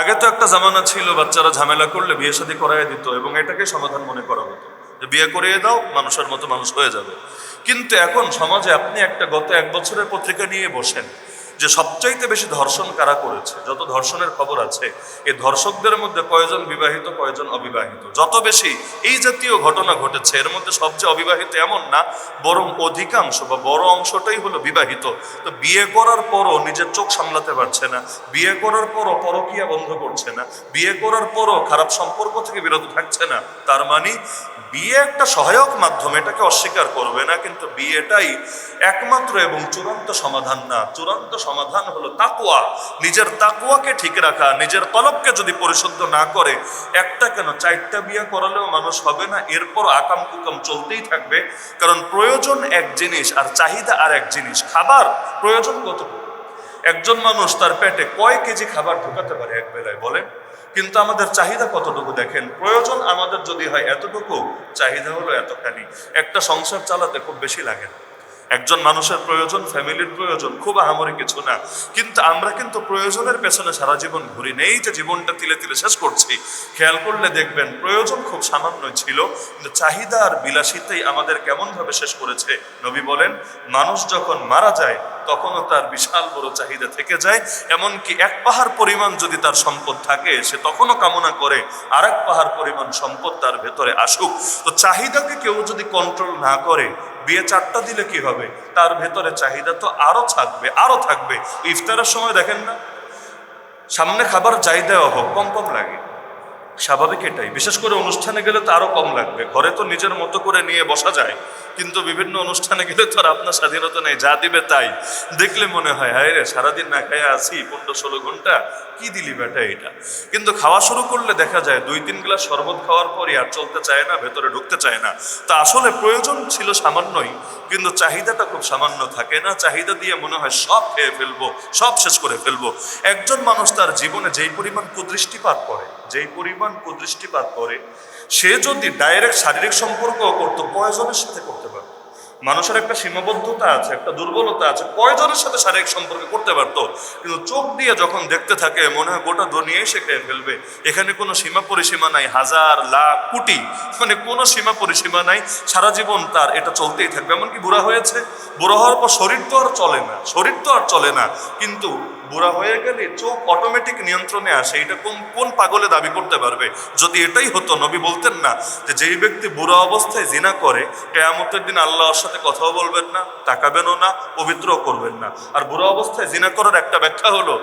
আগে তো একটা জামানা ছিল, বাচ্চারা ঝামেলা করলে বিয়ে শাদী করাই দিত এবং এটাকে সমাধান মনে করা হতো। যে বিয়ে করিয়ে দাও, মানুষের মতো মানুষ হয়ে যাবে। কিন্তু এখন সমাজে আপনি একটা গত এক বছরের পত্রিকা নিয়ে বসেন যে সবচাইতে বেশি ধর্ষণ কারা করেছে, যত ধর্ষণের খবর আছে এই ধর্ষকদের মধ্যে কয়জন বিবাহিত, কয়জন অবিবাহিত? যত বেশি এই জাতীয় ঘটনা ঘটেছে, এর মধ্যে সবচেয়ে অবিবাহিত এমন না, বরং অধিকাংশ বা বড় অংশটাই হলো বিবাহিত। তো বিয়ে করার পরও নিজের চোখ সামলাতে পারছে না, বিয়ে করার পরও পরকিয়া বন্ধ করছে না, বিয়ে করার পরও খারাপ সম্পর্ক থেকে বিরত থাকছে না, তার মানে বিয়ে একটা সহায়ক মাধ্যম, এটাকে অস্বীকার করবে না, কিন্তু বিয়েটাই একমাত্র এবং চূড়ান্ত সমাধান না। চূড়ান্ত সমাধান হলো তাকুয়া নিজের তাকুয়াকে ঠিক রাখা, নিজের তলবকে যদি পরিশুদ্ধ না করে, একটা কেন? চারটা বিয়ে করালেও মানুষ হবে না, এরপর আকাম কুকাম চলতেই থাকবে। কারণ প্রয়োজন এক জিনিস আর চাহিদা আর এক জিনিস। খাবার প্রয়োজন কতটুকু? একজন মানুষ তার পেটে কয় কেজি খাবার ঢুকাতে পারে এক বেলায় বলেন? কিন্তু আমাদের চাহিদা কতটুকু দেখেন? প্রয়োজন আমাদের যদি হয় এতটুকু, চাহিদা হলো এতখানি। একটা সংসার চালাতে খুব বেশি লাগে না। একজন মানুষের প্রয়োজন, ফ্যামিলির প্রয়োজন, খুব আহামরি কিছু না। কিন্তু আমরা কিন্তু প্রয়োজনের পেছনে সারা জীবন ঘুরি নেই যে জীবনটা তিলে তিলে শেষ করছি, খেয়াল করলে দেখবেন প্রয়োজন খুব সামান্য ছিল, কিন্তু চাহিদা আর বিলাসিতাই আমাদের কেমনভাবে শেষ করেছে? নবী বলেন, মানুষ যখন মারা যায়, তখনও তার বিশাল বড় চাহিদা থেকে যায়। এমনকি এক পাহাড় পরিমাণ যদি তার সম্পদ থাকে, সে তখনও কামনা করে আর এক পাহাড় পরিমাণ সম্পদ তার ভেতরে আসুক। তো চাহিদাকে কেউ যদি কন্ট্রোল না করে বিয়ে চারটা দিলে কি হবে? তার ভেতরে চাহিদা তো আরও থাকবে আরও থাকবে। ইফতারের সময় দেখেন না? সামনে খাবার যাই দেওয়া হোক, কম কম লাগে। স্বাভাবিক এটাই। বিশেষ করে অনুষ্ঠানে গেলে তো আরও কম লাগবে। ঘরে তো নিজের মতো করে নিয়ে বসা যায়। কিন্তু বিভিন্ন অনুষ্ঠানে গেলে তো আর আপনার স্বাধীনতা নেই, যা দিবে তাই। দেখলে মনে হয়, হায় রে, সারাদিন না খাইয়া আসি পনেরো ষোলো ঘণ্টা কি দিলি বেটা এটা? কিন্তু খাওয়া শুরু করলে দেখা যায় দুই তিন গ্লাস শরবত খাওয়ার পরই আর চলতে চায় না, ভেতরে ঢুকতে চায় না। তা আসলে প্রয়োজন ছিল সামান্যই, কিন্তু চাহিদাটা খুব সামান্য থাকে না। চাহিদা দিয়ে মনে হয় সব খেয়ে ফেলব, সব শেষ করে ফেলব। একজন মানুষ তার জীবনে যেই পরিমাণ কুদৃষ্টিপাত করে, যেই পরিমাণ কুদৃষ্টিপাত করে, সে যদি ডাইরেক্ট শারীরিক সম্পর্ক করতো, প্রয়োজনের সাথে করতে পারতো। মানুষের একটা সীমাবদ্ধতা আছে, একটা দুর্বলতা আছে, কয়জনের সাথে শারীরিক সম্পর্ক করতে পারতো? কিন্তু চোখ দিয়ে যখন দেখতে থাকে, মনে হয় গোটা দুনিয়াই সে খেয়ে ফেলবে। এখানে কোনো সীমা পরিসীমা নাই, হাজার, লাখ, কোটি মানে কোনো সীমা পরিসীমা নাই। সারা জীবন তার এটা চলতেই থাকবে। এমনকি বুড়া হয়েছে, বুড়া হওয়ার পর শরীর তো আর চলে না, শরীর তো আর চলে না। কিন্তু বুড়া হয়ে গেলে চোখ অটোমেটিক নিয়ন্ত্রণে আসে। এটা কোন কোন পাগলে দাবি করতে পারবে? যদি এটাই হতো, নবী বলতেন না যে যেই ব্যক্তি বুড়া অবস্থায় জিনা করে, কেয়ামতের দিন আল্লাহর সাথে কথাও বলবেন না, তাকাবেনও না, পবিত্রও করবেন না। আর বুড়া অবস্থায় জিনা করার একটা ব্যাখ্যা হলো,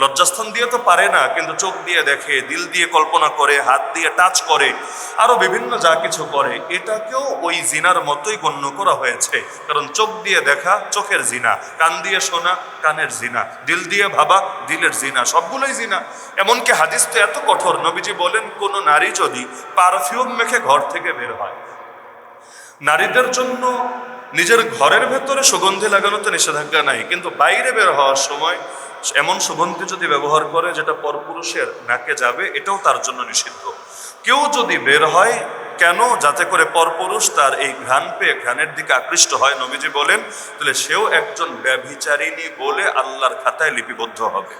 লজ্জাস্থান দিয়ে তো পারে না, কিন্তু চোখ দিয়ে দেখে, দিল দিয়ে কল্পনা করে, হাত দিয়ে টাচ করে আরও বিভিন্ন যা কিছু করে, এটাকেও ওই জিনার মতোই গণ্য করা হয়েছে। কারণ চোখ দিয়ে দেখা, চোখের জিনা, কান দিয়ে শোনা, কানের জিনা, দিল দিয়ে ভাবা, দিলের জিনা, সবগুলোই জিনা। এমনকি হাদিস তো এত কঠোর, নবীজি বলেন, কোন নারী যদি পারফিউম মেখে ঘর থেকে বের হয়, নারীদের জন্য নিজের ঘরের ভেতরে সুগন্ধি লাগানোতে নিষেধাজ্ঞা নাই, কিন্তু বাইরে বের হওয়ার সময় এমন সুগন্ধি যদি ব্যবহার করে, যেটা পরপুরুষের নাকে যাবে, এটাও তার জন্য নিষিদ্ধ। কেউ যদি বের হয় কেন? যাতে করে পরপুরুষ তার এই ঘ্রাণ পেয়ে ঘ্রাণের দিকে আকৃষ্ট হয়, নবীজি বলেন, তাহলে সেও একজন ব্যভিচারিণী বলে আল্লাহর খাতায় লিপিবদ্ধ হবে।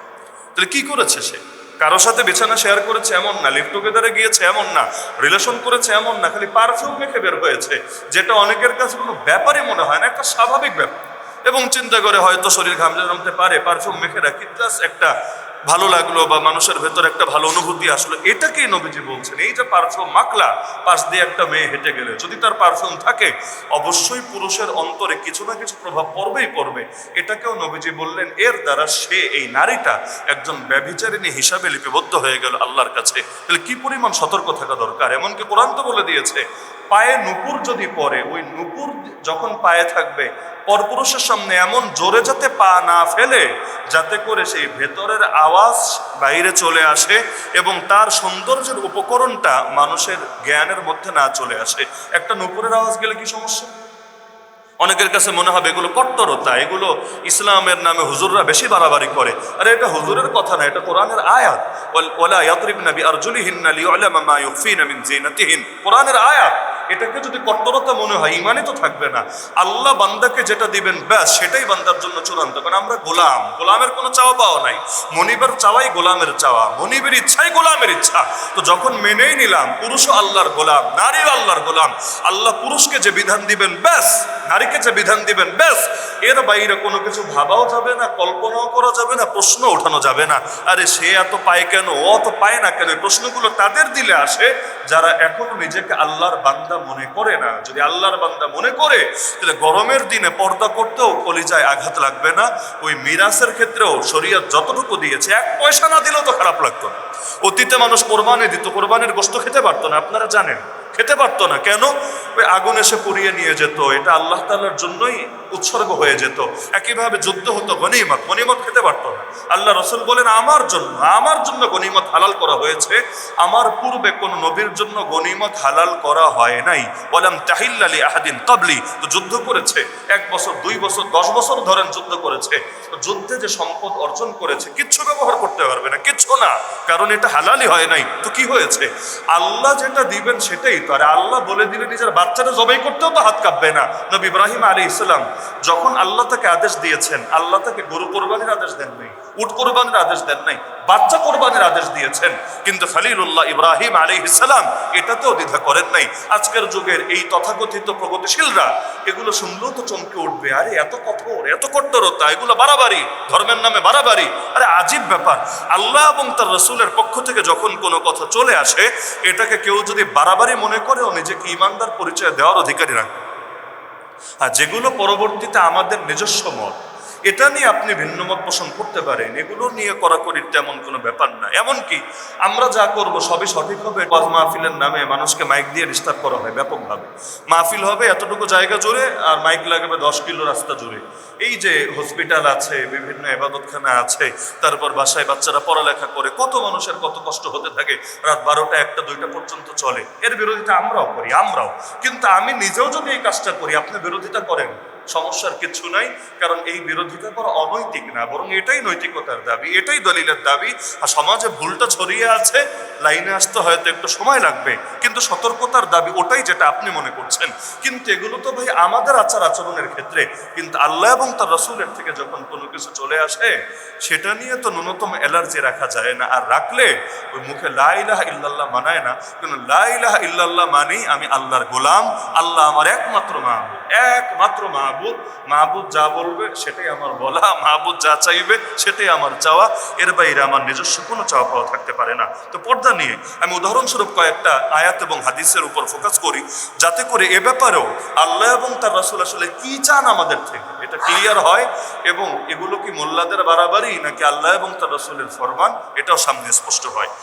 তাহলে কি করেছে সে? কারও সাথে বিছানা শেয়ার করেছে এমন না লিভ টুগেদারে গিয়েছে এমন না রিলেশন করেছে এমন না, খালি পারফিউম মেখে বের হয়েছে, যেটা অনেকের কাছে কোনো ব্যাপারই মনে হয় না, একটা স্বাভাবিক ব্যাপার। এবং চিন্তা করে হয়তো শরীর ঘামতে নামতে পারে পারফিউম মেখে রাখি প্লাস একটা ভালো লাগল বা মানুষের ভেতর একটা ভালো অনুভূতি আসলো, এটাকেই নবীজি বলছেন। এই যে পারফিউম মাকলা, পাশ দিয়ে একটা মেয়ে হেঁটে গেলে, যদি তার পারফিউম থাকে, অবশ্যই পুরুষের অন্তরে কিছু না কিছু প্রভাব পড়বেই পড়বে। এটাকেও নবীজি বললেন, এর দ্বারা সে এই নারীটা একজন ব্যভিচারিণী হিসাবে লিপিবদ্ধ হয়ে গেল আল্লাহর কাছে। তাহলে কি পরিমাণ সতর্ক থাকা দরকার? এমনকি কোরআন তো বলে দিয়েছে, পায়ে নুপুর যদি পরে ওই নুপুর যখন পায়ে থাকবে পরপুরুষের সামনে এমন জোরে যাতে পা না ফেলে, যাতে করে সেই ভেতরের আওয়াজ বাইরে চলে আসে এবং তার সৌন্দর্যের উপকরণটা মানুষের জ্ঞানের মধ্যে না চলে আসে। একটা নুপুরের আওয়াজ গেলে কি সমস্যা? অনেকের কাছে মনে হবে এগুলো কট্টরতা, এগুলো ইসলামের নামে হুজুররা বেশি বাড়াবাড়ি করে। আরে এটা হুজুরের কথা না, এটা কোরআনের আয়াত। ওয়াল- ওয়ালা ইয়াদরিবনা বিআরজুলিহিন্না লিয়ুলামা মা ইউখফিনা মিন জিনাতিহিন কোরআনের আয়াত। এটাকে যদি কট্টরতা মনে হয় ইমানে তো থাকবে না। আল্লাহ বান্দাকে যেটা দিবেন, ব্যাস, সেটাই বান্দার জন্য চূড়ান্ত। কারণ আমরা গোলাম। গোলামের কোনো চাওয়া পাওয়া নাই। মনিবের চাওয়াই গোলামের চাওয়া। মনিবের ইচ্ছাই গোলামের ইচ্ছা। তো যখন মেনেই নিলাম, পুরুষ আল্লাহর গোলাম নারীর আল্লাহর গোলাম। আল্লাহ পুরুষকে যে বিধান দিবেন, ব্যাস, নারীকে যে বিধান দিবেন, ব্যাস এর বাইরে কোনো কিছু ভাবাও যাবে না, কল্পনাও করা যাবে না, প্রশ্ন ওঠানো যাবে না। আরে সে এত পায় কেন? ও অত পায় না কেন? প্রশ্নগুলো তাদের দিলে আসে যারা এখনও নিজেকে আল্লাহর বান্দা মনে করে না। যদি আল্লাহর বান্দা মনে করে, তাহলে গরমের দিনে পর্দা করতেও কলিজায় আঘাত লাগবে না। ওই মিরাসের ক্ষেত্রেও শরীয়ত যতটুকু দিয়েছে, এক পয়সা না দিলেও তো খারাপ লাগতো না। অতীতে মানুষ কোরবানি দিত, কোরবানির গোস্ত খেতে পারতো না, আপনারা জানেন। খেতে পারতো না। কেন? ওই আগুন এসে পুড়িয়ে নিয়ে যেত। এটা আল্লাহ তাআলার জন্যই উৎসর্গ হয়ে যেত। একইভাবে যুদ্ধ হতো, গনিমত। গনিমত খেতে পারতো না। আল্লাহ রসুল বলেন, আমার জন্য আমার জন্য গনিমত হালাল করা হয়েছে। আমার পূর্বে কোন নবীর জন্য গনিমত হালাল করা হয় নাই। বললাম তাহিল্লালি আহাদিন কাবলি তো যুদ্ধ করেছে, এক বছর, দুই বছর, দশ বছর ধরেন যুদ্ধ করেছে। যুদ্ধে যে সম্পদ অর্জন করেছে, কিচ্ছু ব্যবহার করতে পারবে না, কিচ্ছু না। কারণ এটা হালালই হয় নাই। তো কি হয়েছে? আল্লাহ যেটা দিবেন সেটাই তো। আর আল্লাহ বলে দিলে নিজের বাচ্চাটা জবাই করতেও তো হাত কাঁপবে না। নবী ইব্রাহিম আলী ইসলাম যখন আল্লাহ তাকে আদেশ দিয়েছেন, আল্লাহ তাকে গরু কোরবানির আদেশ দেন নাই, উট কোরবানির আদেশ দেন নাই, বাচ্চা কোরবানির আদেশ দিয়েছেন, কিন্তু খালিলুল্লাহ ইব্রাহিম আলী ইসলাম এটাতেও দ্বিধা করেন নাই। আজকের যুগের এই তথাকথিত প্রগতিশীলরা, এগুলো শুনলেও তো চমকে উঠবে, আরে এত কঠোর, এত কট্টরতা, এগুলো বাড়াবাড়ি, ধর্মের নামে বাড়াবাড়ি, আরে আজীব ব্যাপার। আল্লাহ এবং তার রসুলের পক্ষ থেকে যখন কোনো কথা চলে আসে, এটাকে কেউ যদি বাড়াবাড়ি মনে করেও নিজেকে ইমানদার পরিচয় দেওয়ার অধিকারী রাখবে আর যেগুলো পরবর্তীতে আমাদের নিজস্ব মত। এটা নিয়ে আপনি ভিন্ন মত পোষণ করতে পারেন, এগুলো নিয়ে করাকরির তেমন কোনো ব্যাপার না। এমনকি আমরা যা করব সবই সঠিক হবে। মাহফিলের নামে মানুষকে মাইক দিয়ে ডিস্টার্ব করা হয় ব্যাপকভাবে। মাহফিল হবে এতটুকু জায়গা জুড়ে আর মাইক লাগবে দশ কিলো রাস্তা জুড়ে। এই যে হসপিটাল আছে, বিভিন্ন এবাদতখানা আছে, তারপর বাসায় বাচ্চারা পড়ালেখা করে, কত মানুষের কত কষ্ট হতে থাকে, রাত বারোটা একটা দুইটা পর্যন্ত চলে। এর বিরোধিতা আমরাও করি, আমরাও। কিন্তু আমি নিজেও যদি এই কাজটা করি, আপনি বিরোধিতা করেন? সমস্যার কিছু নাই, কারণ এই বিরোধিতা করা অনৈতিক না, বরং এটাই নৈতিকতার দাবি, এটাই দলিলের দাবি। আর সমাজে ভুলটা ছড়িয়ে আছে লাইনে আসতে হয়তো একটু সময় লাগবে, কিন্তু সতর্কতার দাবি ওটাই যেটা আপনি মনে করছেন। কিন্তু এগুলো তো ভাই আমাদের আচার আচরণের ক্ষেত্রে, কিন্তু আল্লাহ এবং তার রসুলের থেকে যখন কোনো কিছু চলে আসে, সেটা নিয়ে তো ন্যূনতম অ্যালার্জি রাখা যায় না। আর রাখলে ওই মুখে লাইলাহ ইল্লাল্লাহ মানায় না, কিন্তু লাইলাহ ইল্লাল্লাহ মানেই আমি আল্লাহর গোলাম, আল্লাহ আমার একমাত্র মাহবুব একমাত্র মাহবুব। মাহবুব যা বলবে সেটাই আমার বলা, মাহবুব যা চাইবে সেটাই আমার চাওয়া। এর বাইরে আমার নিজস্ব কোনো চাওয়া পাওয়া থাকতে পারে না। তো পর্দা নিয়ে আমি উদাহরণস্বরূপ কয়েকটা আয়াত এবং হাদিসের উপর ফোকাস করি, যাতে করে এ ব্যাপারেও আল্লাহ এবং তার রাসুল আসলে কি চান আমাদের থেকে? এটা ক্লিয়ার হয় এবং এগুলো কি মোল্লাদের বাড়াবাড়ি নাকি আল্লাহ এবং তার রাসুলের ফরমান? এটাও সামনে স্পষ্ট হয়।